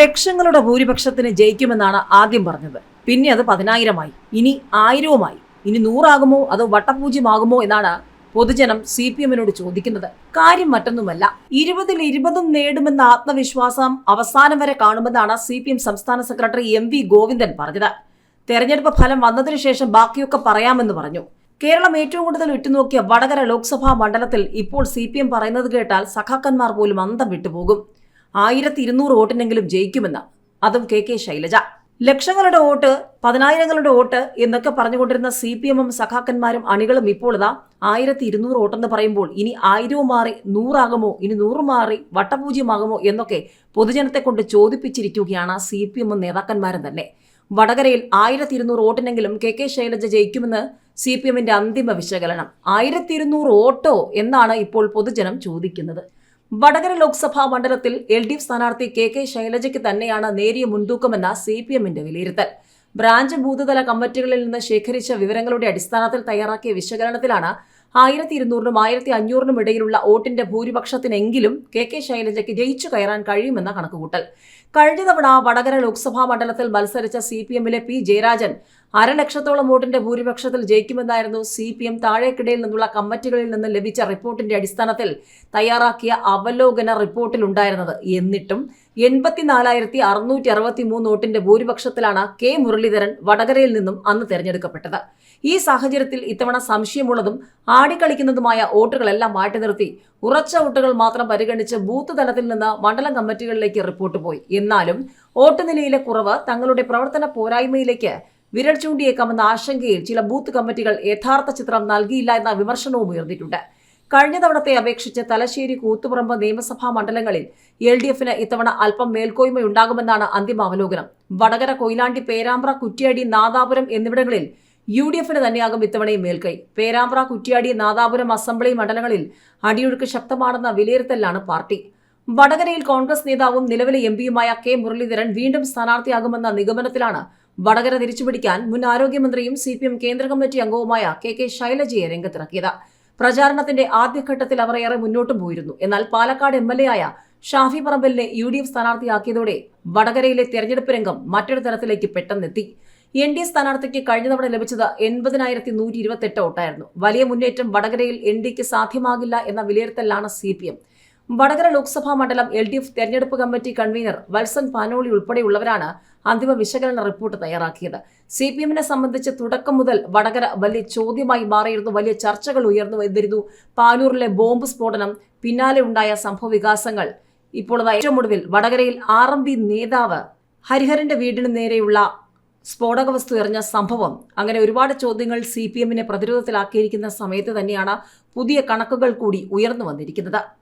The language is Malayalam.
ലക്ഷങ്ങളുടെ ഭൂരിപക്ഷത്തിന് ജയിക്കുമെന്നാണ് ആദ്യം പറഞ്ഞത്. പിന്നെ അത് പതിനായിരമായി. ഇനി ആയിരവുമായി. ഇനി നൂറാകുമോ? അതോ വട്ടപൂജ്യമാകുമോ? എന്നാണ് പൊതുജനം സി പി എമ്മിനോട് ചോദിക്കുന്നത്. കാര്യം മറ്റൊന്നുമല്ല. ഇരുപതിൽ ഇരുപതും നേടുമെന്ന ആത്മവിശ്വാസം അവസാനം വരെ കാണുമെന്നാണ് സി പി എം സംസ്ഥാന സെക്രട്ടറി എം വി ഗോവിന്ദൻ പറഞ്ഞത്. തെരഞ്ഞെടുപ്പ് ഫലം വന്നതിനു ശേഷം ബാക്കിയൊക്കെ പറയാമെന്ന് പറഞ്ഞു. കേരളം ഏറ്റവും കൂടുതൽ ഉറ്റുനോക്കിയ വടകര ലോക്സഭാ മണ്ഡലത്തിൽ ഇപ്പോൾ സി പി എം പറയുന്നത് കേട്ടാൽ സഖാക്കന്മാർ പോലും അന്തം വിട്ടുപോകും. ആയിരത്തി ഇരുന്നൂറ് വോട്ടിനെങ്കിലും ജയിക്കുമെന്ന് അതും കെ കെ ശൈലജ. ലക്ഷങ്ങളുടെ വോട്ട് പതിനായിരങ്ങളുടെ വോട്ട് എന്നൊക്കെ പറഞ്ഞുകൊണ്ടിരുന്ന സി പി എമ്മും സഖാക്കന്മാരും അണികളും ഇപ്പോൾ ഇതാ ആയിരത്തി ഇരുന്നൂറ് വോട്ടെന്ന് പറയുമ്പോൾ ഇനി ആയിരവും മാറി നൂറാകുമോ ഇനി നൂറ് മാറി വട്ടപൂജ്യമാകുമോ എന്നൊക്കെ പൊതുജനത്തെ കൊണ്ട് ചോദിപ്പിച്ചിരിക്കുകയാണ് സി പി എമ്മും നേതാക്കന്മാരും തന്നെ. വടകരയിൽ ആയിരത്തി ഇരുന്നൂറ് വോട്ടിനെങ്കിലും കെ കെ ശൈലജ ജയിക്കുമെന്ന് സി പി എമ്മിന്റെ അന്തിമ വിശകലനം. ആയിരത്തി ഇരുന്നൂറ് വോട്ടോ എന്നാണ് ഇപ്പോൾ പൊതുജനം ചോദിക്കുന്നത്. വടകര ലോക്സഭാ മണ്ഡലത്തിൽ എൽ ഡി എഫ് സ്ഥാനാർത്ഥി കെ കെ ശൈലജയ്ക്ക് തന്നെയാണ് നേരിയ മുൻതൂക്കമെന്ന സി പി എമ്മിന്റെ വിലയിരുത്തൽ. ബ്രാഞ്ച് ബൂത്തുതല കമ്മിറ്റികളിൽ നിന്ന് ശേഖരിച്ച വിവരങ്ങളുടെ അടിസ്ഥാനത്തിൽ തയ്യാറാക്കിയ വിശകലനത്തിലാണ് ആയിരത്തി ഇരുന്നൂറിനും ആയിരത്തി അഞ്ഞൂറിനും ഇടയിലുള്ള വോട്ടിന്റെ ഭൂരിപക്ഷത്തിനെങ്കിലും കെ കെ ശൈലജയ്ക്ക് ജയിച്ചു കയറാൻ കഴിയുമെന്ന കണക്കുകൂട്ടൽ. കഴിഞ്ഞ തവണ വടകര ലോക്സഭാ മണ്ഡലത്തിൽ മത്സരിച്ച സി പി എമ്മിലെ പി ജയരാജൻ അരലക്ഷത്തോളം വോട്ടിന്റെ ഭൂരിപക്ഷത്തിൽ ജയിക്കുമെന്നായിരുന്നു സി പി എം താഴേക്കിടയിൽ നിന്നുള്ള കമ്മിറ്റികളിൽ നിന്ന് ലഭിച്ച റിപ്പോർട്ടിന്റെ അടിസ്ഥാനത്തിൽ തയ്യാറാക്കിയ അവലോകന റിപ്പോർട്ടിലുണ്ടായിരുന്നത്. എന്നിട്ടും എൺപത്തിനാലായിരത്തി അറുന്നൂറ്റി അറുപത്തി മൂന്ന് വോട്ടിന്റെ ഭൂരിപക്ഷത്തിലാണ് കെ മുരളീധരൻ വടകരയിൽ നിന്നും അന്ന് തെരഞ്ഞെടുക്കപ്പെട്ടത്. ഈ സാഹചര്യത്തിൽ ഇത്തവണ സംശയമുള്ളതും ആടിക്കളിക്കുന്നതുമായ വോട്ടുകളെല്ലാം മാറ്റി നിർത്തി ഉറച്ച വോട്ടുകൾ മാത്രം പരിഗണിച്ച് ബൂത്ത് തലത്തിൽ നിന്ന് മണ്ഡലം കമ്മിറ്റികളിലേക്ക് റിപ്പോർട്ട് പോയി. എന്നാലും വോട്ട് നിലയിലെ കുറവ് തങ്ങളുടെ പ്രവർത്തന പോരായ്മയിലേക്ക് വിരൽ ചൂണ്ടിയേക്കാമെന്ന ആശങ്കയിൽ ചില ബൂത്ത് കമ്മിറ്റികൾ യഥാർത്ഥ ചിത്രം നൽകിയില്ല എന്ന വിമർശനവും ഉയർന്നിട്ടുണ്ട്. കഴിഞ്ഞ തവണത്തെ അപേക്ഷിച്ച് തലശ്ശേരി കൂത്തുപറമ്പ് നിയമസഭാ മണ്ഡലങ്ങളിൽ എൽ ഡി എഫിന് ഇത്തവണ അല്പം മേൽക്കോയ്മയുണ്ടാകുമെന്നാണ് അന്തിമ അവലോകനം വടകര കൊയിലാണ്ടി പേരാമ്പ്ര കുറ്റ്യാടി നാദാപുരം എന്നിവിടങ്ങളിൽ യു ഡി എഫിന് തന്നെയാകും ഇത്തവണയും മേൽക്കൈ. പേരാമ്പ്ര കുറ്റ്യാടി നാദാപുരം അസംബ്ലി മണ്ഡലങ്ങളിൽ അടിയൊഴുക്ക് ശക്തമാണെന്ന വിലയിരുത്തലാണ് പാർട്ടി. വടകരയിൽ കോൺഗ്രസ് നേതാവും നിലവിലെ എം പിയുമായ കെ മുരളീധരൻ വീണ്ടും സ്ഥാനാർത്ഥിയാകുമെന്ന നിഗമനത്തിലാണ് വടകര തിരിച്ചുപിടിക്കാൻ മുൻ ആരോഗ്യമന്ത്രിയും സി പി എം കേന്ദ്ര കമ്മിറ്റി അംഗവുമായ കെ കെ ശൈലജയെ രംഗത്തിറക്കിയത്. പ്രചാരണത്തിന്റെ ആദ്യഘട്ടത്തിൽ അവർ ഏറെ മുന്നോട്ടും പോയിരുന്നു. എന്നാൽ പാലക്കാട് എം എൽ എ ആയ ഷാഫി പറമ്പലിനെ യു ഡി എഫ് സ്ഥാനാർത്ഥിയാക്കിയതോടെ വടകരയിലെ തെരഞ്ഞെടുപ്പ് രംഗം മറ്റൊരു തരത്തിലേക്ക് പെട്ടെന്നെത്തി. എൻ ഡി എ സ്ഥാനാർത്ഥിക്ക് കഴിഞ്ഞ തവണ ലഭിച്ചത് എൺപതിനായിരത്തി നൂറ്റി ഇരുപത്തെട്ട് വോട്ടായിരുന്നു. വലിയ മുന്നേറ്റം വടകരയിൽ എൻ ഡിക്ക് സാധ്യമാകില്ല എന്ന വിലയിരുത്തലാണ് C P M Vadakara Lok Sabha മണ്ഡലം എൽ ഡി എഫ് തെരഞ്ഞെടുപ്പ് കമ്മിറ്റി കൺവീനർ വത്സൻ പാനോളി ഉൾപ്പെടെയുള്ളവരാണ് അന്തിമ വിശകലന റിപ്പോർട്ട് തയ്യാറാക്കിയത്. സി പി എമ്മിനെ സംബന്ധിച്ച് തുടക്കം മുതൽ വടകര വലിയ ചോദ്യമായി മാറിയിരുന്നു വലിയ ചർച്ചകൾ ഉയർന്നു വന്നിരുന്നു പാനൂരിലെ ബോംബ് സ്ഫോടനം പിന്നാലെ ഉണ്ടായ സംഭവ വികാസങ്ങൾ. ഇപ്പോൾ ഏറ്റവും ഒടുവിൽ വടകരയിൽ ആർ എം പി നേതാവ് ഹരിഹരന്റെ വീടിന് നേരെയുള്ള സ്ഫോടക വസ്തു എറിഞ്ഞ സംഭവം. അങ്ങനെ ഒരുപാട് ചോദ്യങ്ങൾ സി പി എമ്മിനെ പ്രതിരോധത്തിലാക്കിയിരിക്കുന്ന സമയത്ത് തന്നെയാണ് പുതിയ കണക്കുകൾ കൂടി ഉയർന്നു വന്നിരിക്കുന്നത്.